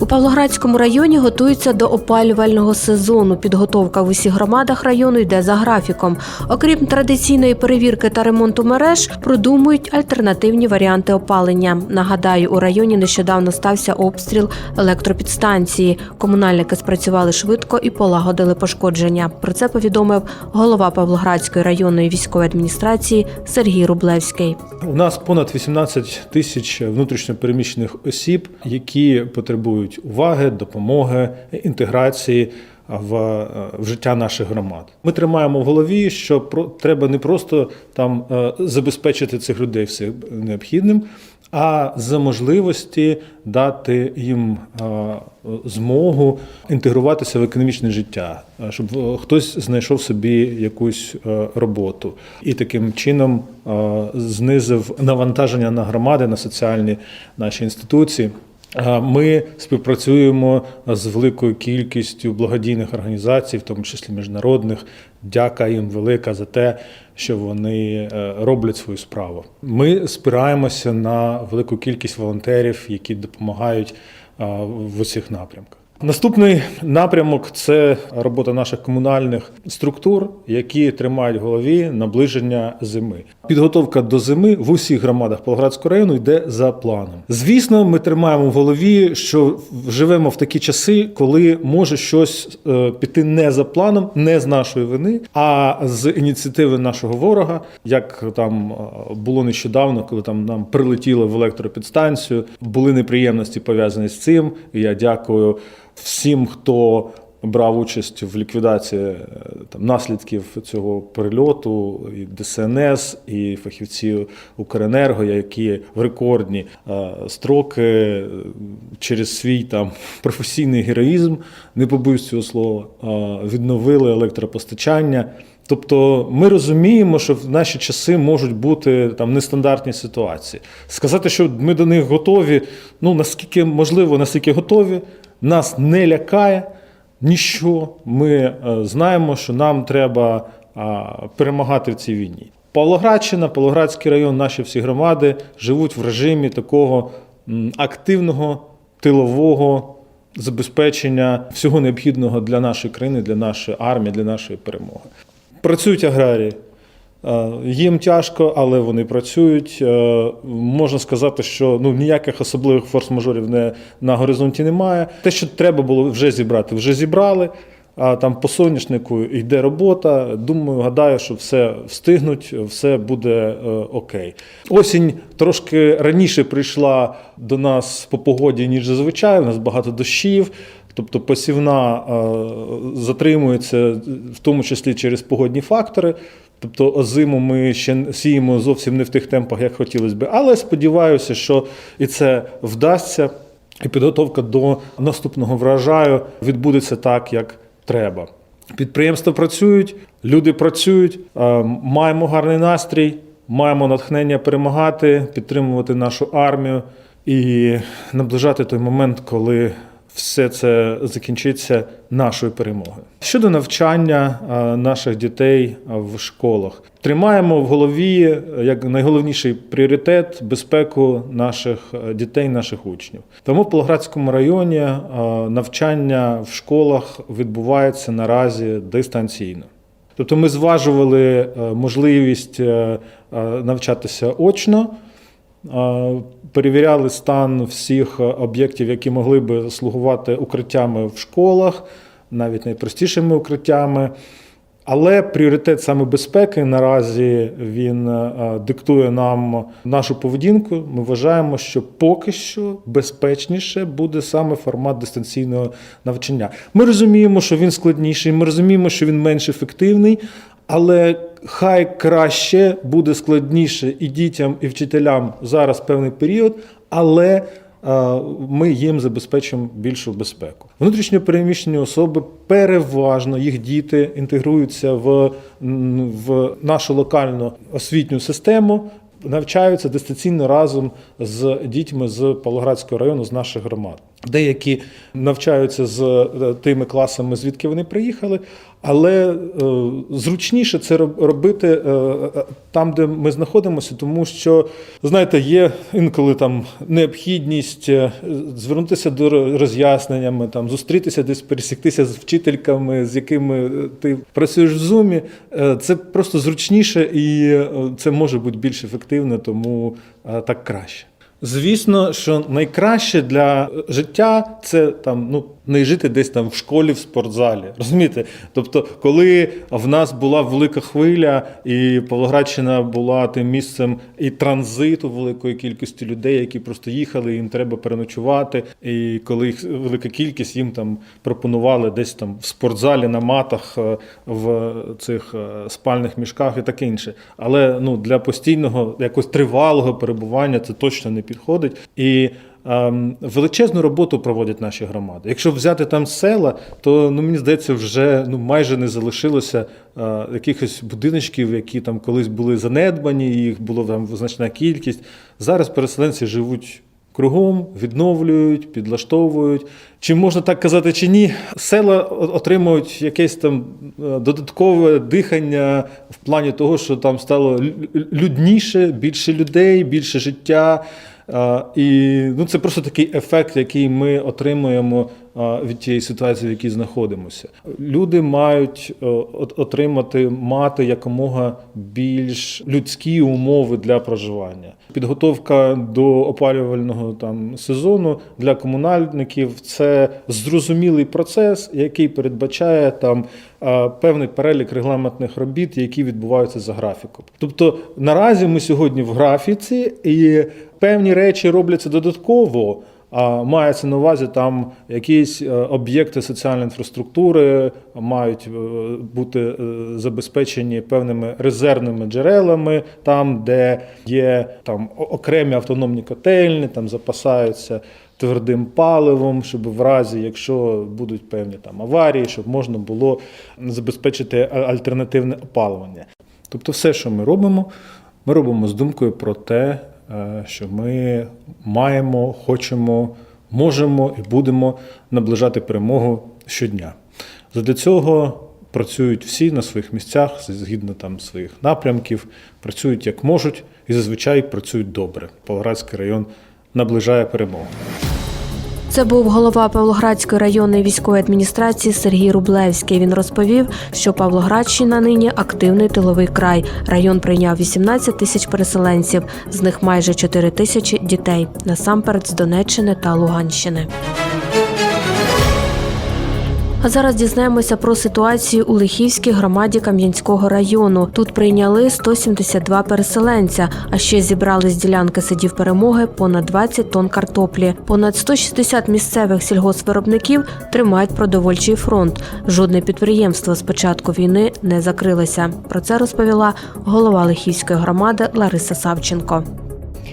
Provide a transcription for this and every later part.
У Павлоградському районі готуються до опалювального сезону. Підготовка в усіх громадах району йде за графіком. Окрім традиційної перевірки та ремонту мереж, продумують альтернативні варіанти опалення. Нагадаю, у районі нещодавно стався обстріл електропідстанції. Комунальники спрацювали швидко і полагодили пошкодження. Про це повідомив голова Павлоградської районної військової адміністрації Сергій Рублевський. У нас понад 18 тисяч внутрішньопереміщених осіб, які потребують уваги, допомоги, інтеграції в, в життя наших громад. Ми тримаємо в голові, що про треба не просто там е, забезпечити цих людей всім необхідним, а за можливості дати їм е, змогу інтегруватися в економічне життя, е, щоб е, хтось знайшов собі якусь е, роботу і таким чином е, знизив навантаження на громади, на соціальні наші інституції. Ми співпрацюємо з великою кількістю благодійних організацій, в тому числі міжнародних. Дяка їм велика за те, що вони е, роблять свою справу. Ми спираємося на велику кількість волонтерів, які допомагають в усіх напрямках. Наступний напрямок це робота наших комунальних структур, які тримають в голові наближення зими. Підготовка до зими в усіх громадах Павлоградського району йде за планом. Звісно, ми тримаємо в голові, що живемо в такі часи, коли може щось е, піти не за планом, не з нашої вини, а з ініціативи нашого ворога, як там е, було нещодавно, коли там нам прилетіло в електропідстанцію. Були неприємності пов'язані з цим. І я дякую всім, хто брав участь в ліквідації е, там, наслідків цього прильоту, і ДСНС, і фахівці Укренерго, які в рекордні е, строки е, через свій там професійний героїзм, не побоюсь цього слова, відновили електропостачання. Тобто ми розуміємо, що в наші часи можуть бути там нестандартні ситуації. Сказати, що ми до них готові, ну наскільки можливо, наскільки готові, нас не лякає ніщо. Ми е, знаємо, що нам треба перемагати в цій війні. Павлоградщина, Павлоградський район, наші всі громади живуть в режимі такого активного тилового забезпечення всього необхідного для нашої країни, для нашої армії, для нашої перемоги. Працюють аграрії. Е, Їм тяжко, але вони працюють. Е, Можна сказати, що ну ніяких особливих форс-мажорів не на горизонті немає. Те, що треба було вже зібрати, вже зібрали. А там по соняшнику йде робота. Думаю, гадаю, що все встигнуть, все буде е, окей. Осінь трошки раніше прийшла до нас по погоді, ніж зазвичай. У нас багато дощів. Тобто посівна затримується, в тому числі через погодні фактори. Тобто озиму ми ще сіємо зовсім не в тих темпах, як хотілося б. Але сподіваюся, що і це вдасться, і підготовка до наступного врожаю відбудеться так, як треба. Підприємства працюють, люди працюють, е, маємо гарний настрій, маємо натхнення перемагати, підтримувати нашу армію і наближати той момент, коли все це закінчиться нашою перемогою. Щодо навчання е, наших дітей е, в школах, тримаємо в голові е, як найголовніший пріоритет безпеку наших дітей, наших учнів. Тому в Павлоградському районі навчання в школах відбувається наразі дистанційно. Тобто ми зважували можливість навчатися очно. Перевіряли стан всіх об'єктів, які могли би слугувати укриттями в школах, навіть найпростішими укриттями. Але пріоритет саме безпеки наразі він диктує нам нашу поведінку. Ми вважаємо, що поки що безпечніше буде саме формат дистанційного навчання. Ми розуміємо, що він складніший, ми розуміємо, що він менш ефективний, але хай краще буде складніше і дітям, і вчителям зараз певний період, але е, ми їм забезпечимо більшу безпеку. Внутрішньо переміщені особи переважно їх діти інтегруються в, в нашу локальну освітню систему. Навчаються дистанційно разом з дітьми з Павлоградського району, з наших громад. Деякі навчаються з е, тими класами, звідки вони приїхали, але е, зручніше це робити е, е, там, де ми знаходимося, тому що знаєте, є інколи там необхідність звернутися до роз'ясненнями, там зустрітися десь, пересіктися з вчительками, з якими ти працюєш в зумі. Це просто зручніше і це може бути більш ефективно, тому так краще. Звісно, що найкраще для життя це там ну не жити десь там в школі, в спортзалі. Розумієте? Тобто, коли в нас була велика хвиля, і Павлоградщина була тим місцем і транзиту великої кількості людей, які просто їхали, їм треба переночувати. І коли їх велика кількість, їм там пропонували десь там в спортзалі на матах е, в цих е, спальних мішках і таке інше. Але ну для постійного якось тривалого перебування це точно не підходить. І ем, величезну роботу проводять наші громади. Якщо взяти там села, то ну мені здається, вже ну майже не залишилося е, якихось будиночків, які там колись були занедбані, їх було там значна кількість. Зараз переселенці живуть. Кругом відновлюють, підлаштовують. Чи можна так казати, чи ні? Села отримують якесь там е, додаткове дихання в плані того, що там стало людніше, більше людей, більше життя. І ну, це просто такий ефект, який ми отримуємо від тієї ситуації, в якій знаходимося. Люди мають е, отримати мати якомога більш людські умови для проживання. Підготовка до опалювального там сезону для комунальників це зрозумілий процес, який передбачає там певний перелік регламентних робіт, які відбуваються за графіком. Тобто наразі ми сьогодні в графіці, і певні речі робляться додатково. А мається на увазі там якісь е, об'єкти соціальної інфраструктури мають е, бути е, забезпечені певними резервними джерелами, там, де є там окремі автономні котельні, там запасаються твердим паливом, щоб в разі, якщо будуть певні там аварії, щоб можна було забезпечити альтернативне опалювання. Тобто, все, що ми робимо, ми робимо з думкою про те, що ми маємо, хочемо, можемо і будемо наближати перемогу щодня. Задля цього працюють всі на своїх місцях, згідно там своїх напрямків, працюють як можуть і зазвичай працюють добре. Павлоградський район наближає перемогу. Це був голова Павлоградської районної військової адміністрації Сергій Рублевський. Він розповів, що Павлоградщина нині активний тиловий край. Район прийняв 18 тисяч переселенців, з них майже 4 тисячі дітей, насамперед з Донеччини та Луганщини. А зараз дізнаємося про ситуацію у Лихівській громаді Кам'янського району. Тут прийняли 172 переселенця, а ще зібрали з ділянки сидів перемоги понад 20 тонн картоплі. Понад 160 місцевих сільгоспвиробників тримають продовольчий фронт. Жодне підприємство з початку війни не закрилося. Про це розповіла голова Лихівської громади Лариса Савченко.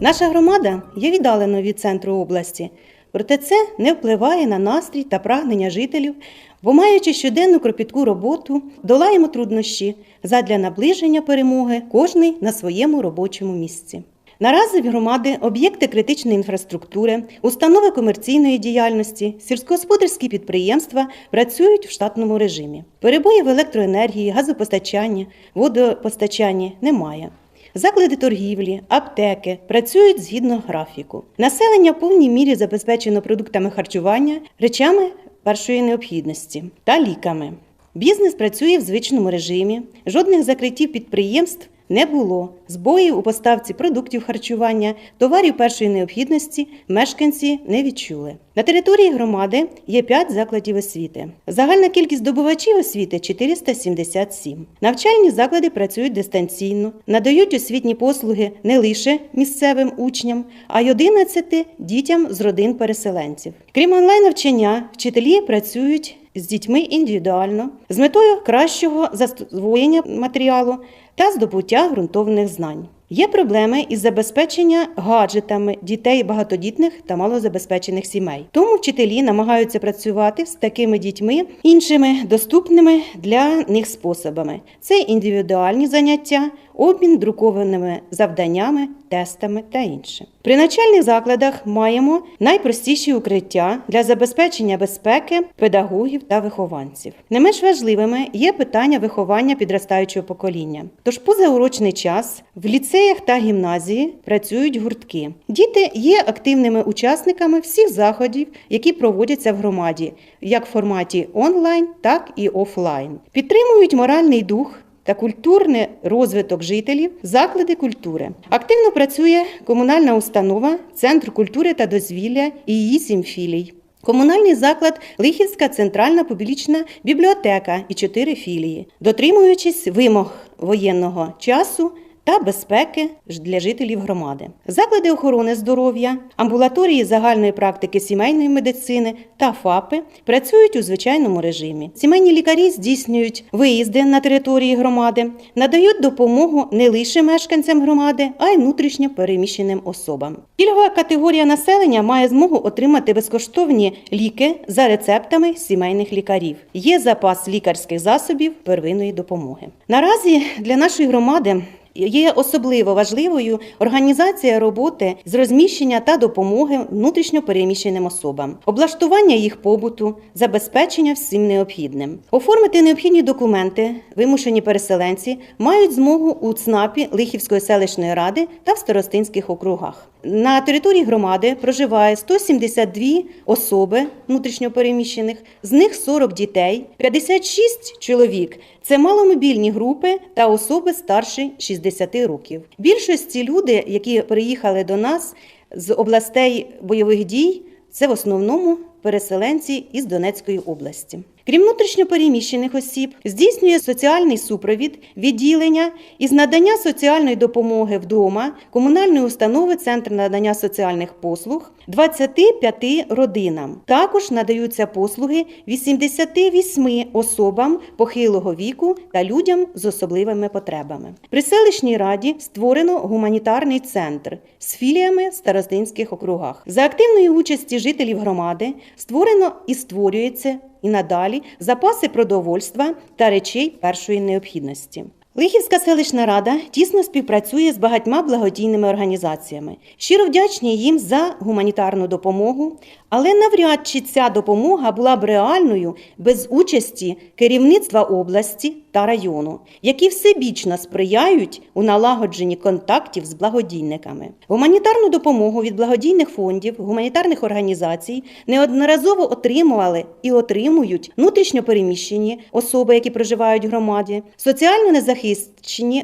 Наша громада є віддаленою від центру області, проте це не впливає на настрій та прагнення жителів, бо маючи щоденну кропітку роботу, долаємо труднощі задля наближення перемоги кожний на своєму робочому місці. Наразі в громади об'єкти критичної інфраструктури, установи комерційної діяльності, сільськогосподарські підприємства працюють в штатному режимі. Перебоїв електроенергії, газопостачання, водопостачання немає. Заклади торгівлі, аптеки працюють згідно графіку. Населення в повній мірі забезпечено продуктами харчування, речами першої необхідності та ліками. Бізнес працює в звичному режимі, жодних закриттів підприємств не було. Збоїв у поставці продуктів харчування, товарів першої необхідності мешканці не відчули. На території громади є 5 закладів освіти. Загальна кількість здобувачів освіти 477. Навчальні заклади працюють дистанційно, надають освітні послуги не лише місцевим учням, а й 11 дітям з родин переселенців. Крім онлайн-навчання, вчителі працюють з дітьми індивідуально з метою кращого засвоєння матеріалу та здобуття ґрунтовних знань. Є проблеми із забезпечення гаджетами дітей багатодітних та малозабезпечених сімей. Тому вчителі намагаються працювати з такими дітьми іншими доступними для них способами: це індивідуальні заняття, обмін друкованими завданнями, тестами та інше. При навчальних закладах маємо найпростіші укриття для забезпечення безпеки педагогів та вихованців. Не менш важливими є питання виховання підростаючого покоління. Тож позаурочний час в ліцеях та гімназії працюють гуртки. Діти є активними учасниками всіх заходів, які проводяться в громаді, як в форматі онлайн, так і офлайн. Підтримують моральний дух та культурний розвиток жителів, заклади культури. Активно працює комунальна установа, Центр культури та дозвілля і її сім філій. Комунальний заклад Лихівська центральна публічна бібліотека і чотири філії, дотримуючись вимог воєнного часу та безпеки для жителів громади. Заклади охорони здоров'я, амбулаторії загальної практики сімейної медицини та ФАПи працюють у звичайному режимі. Сімейні лікарі здійснюють виїзди на території громади, надають допомогу не лише мешканцям громади, а й внутрішньо переміщеним особам. Пільгова категорія населення має змогу отримати безкоштовні ліки за рецептами сімейних лікарів. Є запас лікарських засобів первинної допомоги. Наразі для нашої громади Є особливо важливою організація роботи з розміщення та допомоги внутрішньо переміщеним особам, облаштування їх побуту, забезпечення всім необхідним. Оформити необхідні документи вимушені переселенці мають змогу у ЦНАПі Лихівської селищної ради та в старостинських округах. На території громади проживає 172 особи внутрішньопереміщених, з них 40 дітей, 56 чоловік це маломобільні групи та особи старші 60 років. Більшості люди, які приїхали до нас з областей бойових дій, це в основному переселенці із Донецької області. Крім внутрішньопереміщених осіб, здійснює соціальний супровід відділення із надання соціальної допомоги вдома комунальної установи Центр надання соціальних послуг 25 родинам. Також надаються послуги 88 особам похилого віку та людям з особливими потребами. При селищній раді створено гуманітарний центр з філіями в старостинських округах. За активної участі жителів громади створено і створюється і надалі запаси продовольства та речей першої необхідності. Лихівська селищна рада тісно співпрацює з багатьма благодійними організаціями. Щиро вдячні їм за гуманітарну допомогу, але навряд чи ця допомога була б реальною без участі керівництва області та району, які всебічно сприяють у налагодженні контактів з благодійниками. Гуманітарну допомогу від благодійних фондів, гуманітарних організацій неодноразово отримували і отримують внутрішньо переміщені особи, які проживають в громаді, соціально незахищені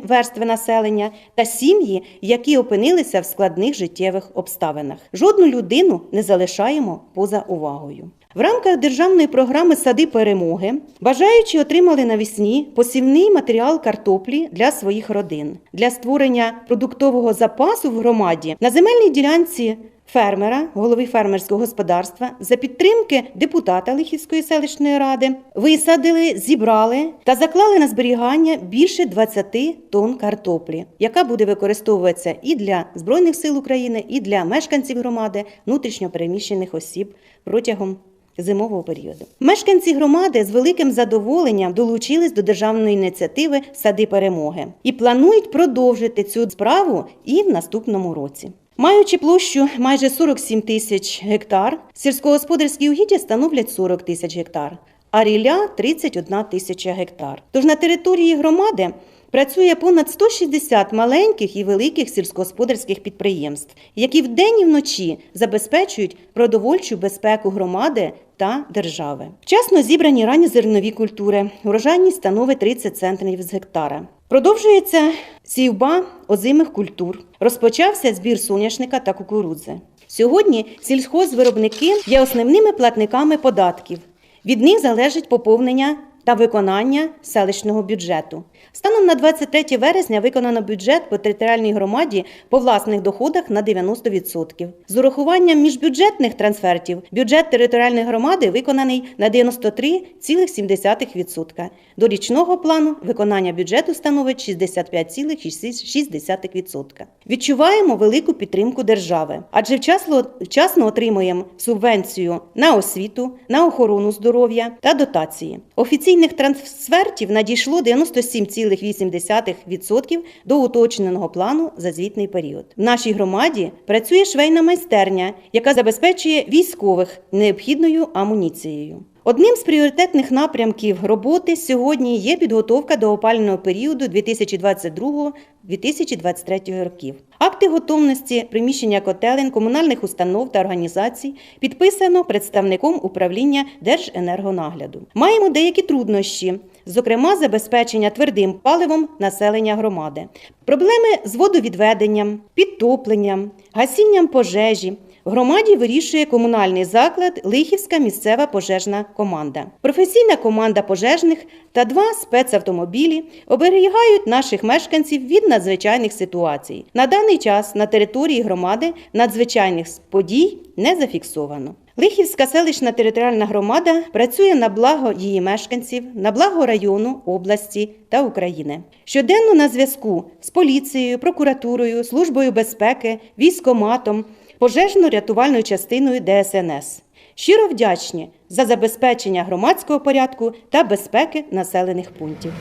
верстви населення та сім'ї, які опинилися в складних життєвих обставинах. Жодну людину не залишаємо поза увагою. В рамках державної програми Сади перемоги бажаючі отримали навесні посівний матеріал картоплі для своїх родин для створення продуктового запасу в громаді на земельній ділянці. Фермера, голови фермерського господарства, за підтримки депутата Лихівської селищної ради висадили, зібрали та заклали на зберігання більше 20 тонн картоплі, яка буде використовуватися і для Збройних сил України, і для мешканців громади, внутрішньо переміщених осіб протягом зимового періоду. Мешканці громади з великим задоволенням долучились до державної ініціативи Сади перемоги і планують продовжити цю справу і в наступному році. Маючи площу майже 47 тисяч гектар, сільськогосподарські угіддя становлять 40 тисяч гектар, а рілля 31 тисяча гектар. Тож на території громади працює понад 160 маленьких і великих сільськогосподарських підприємств, які вдень і вночі забезпечують продовольчу безпеку громади та держави. Вчасно зібрані ранні зернові культури. Урожайність становить 30 центнерів з гектара. Продовжується сівба озимих культур. Розпочався збір соняшника та кукурудзи. Сьогодні сільхозвиробники є основними платниками податків. Від них залежить поповнення та виконання селищного бюджету. Станом на 23 вересня виконано бюджет по територіальній громаді по власних доходах на 90%. З урахуванням міжбюджетних трансфертів бюджет територіальної громади виконаний на 93,7%. До річного плану виконання бюджету становить 65,6%. Відчуваємо велику підтримку держави, адже вчасно, вчасно отримуємо субвенцію на освіту, на охорону здоров'я та дотації. Офіційно Офіційних трансфертів надійшло 97,8% до уточненого плану за звітний період. В нашій громаді працює швейна майстерня, яка забезпечує військових необхідною амуніцією. Одним з пріоритетних напрямків роботи сьогодні є підготовка до опалювального періоду 2022-2023 років. Акти готовності приміщення котелень комунальних установ та організацій підписано представником управління Держенергонагляду. Маємо деякі труднощі, зокрема забезпечення твердим паливом населення громади, проблеми з водовідведенням, підтопленням, гасінням пожежі. Громаді вирішує комунальний заклад Лихівська місцева пожежна команда. Професійна команда пожежних та два спецавтомобілі оберігають наших мешканців від надзвичайних ситуацій. На даний час на території громади надзвичайних подій не зафіксовано. Лихівська селищна територіальна громада працює на благо її мешканців, на благо району, області та України. Щоденно на зв'язку з поліцією, прокуратурою, службою безпеки, військоматом, пожежно-рятувальною частиною ДСНС. Щиро вдячні за забезпечення громадського порядку та безпеки населених пунктів.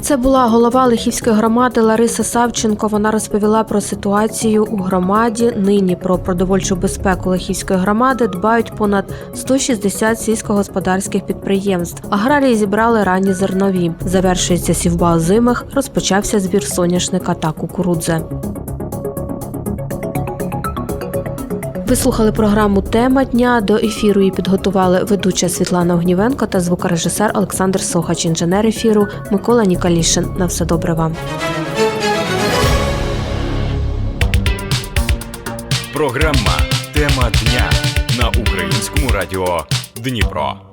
Це була голова Лихівської громади Лариса Савченко. Вона розповіла про ситуацію у громаді. Нині про продовольчу безпеку Лихівської громади дбають понад 160 сільськогосподарських підприємств. Аграрії зібрали ранні зернові. Завершується сівба озимих, розпочався збір соняшника та кукурудзи. Ви слухали програму Тема дня. До ефіру її підготували ведуча Світлана Огнівенко та звукорежисер Олександр Сохач, інженер ефіру Микола Нікалішин. На все добре вам. Програма Тема дня на українському радіо Дніпро.